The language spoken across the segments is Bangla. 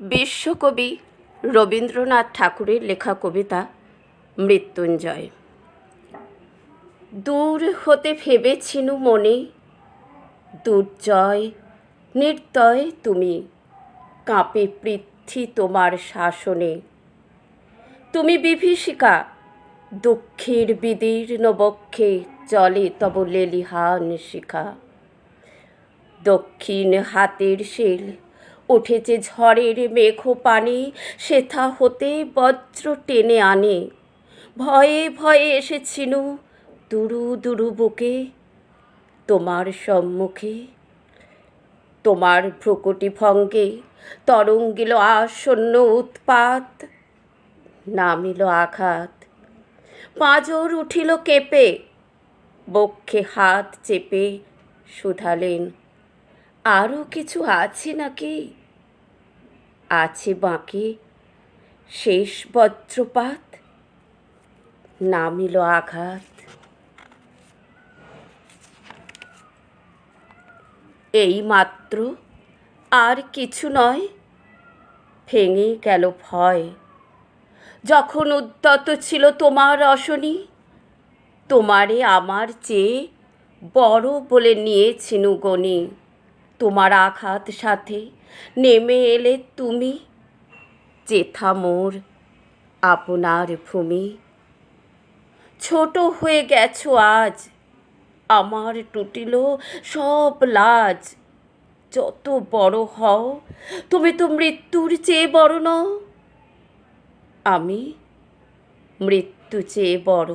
বিশ্বকবি রবীন্দ্রনাথ ঠাকুরের লেখা কবিতা মৃত্যুঞ্জয়। দূর হতে ভেবেছিনু মনে, দুর্জয় নির্দয় তুমি, কাঁপে পৃথ্বী তোমার শাসনে। তুমি বিভীষিকা, দুঃখের বিদীর্ণ বক্ষে চলে তব লেলিহান শিখা। দক্ষিণ হাতের শিল উঠেছে ঝড়ের মেঘ পানে সেথা হতে বজ্র টেনে আনে। ভয়ে ভয়ে এসেছিনু দুরু দুরু বুকে, তোমার সম্মুখে, তোমার ভ্রুকুটি ভঙ্গে তরঙ্গিল আসন্ন উৎপাত, নামিল আঘাত। পাঁজর উঠিল কেঁপে, বক্ষে হাত চেপে শুধালেন আরও কিছু আছে নাকি? আছে বাকি শেষ বজ্রপাত, নামিল আঘাত। এই মাত্র আর কিছু নয়, ভেঙে গেল ভয়। যখন উদ্যত ছিল তোমার অশনি তোমারে আমার চেয়ে বড় বলে নিয়েছিনু গণি তোমার আঘাত সাথে নেমে এলে তুমি চেথা মোর আপনার ভূমি। ছোট হয়ে গেছো আজ, আমার টুটিল সব লাজ। যত বড় হও, তুমি তো মৃত্যুর চেয়ে বড় নও। আমি মৃত্যু চেয়ে বড়।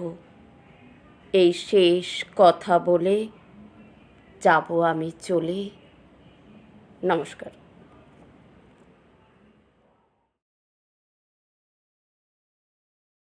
এই শেষ কথা বলে যাব আমি চলে। নমস্কার।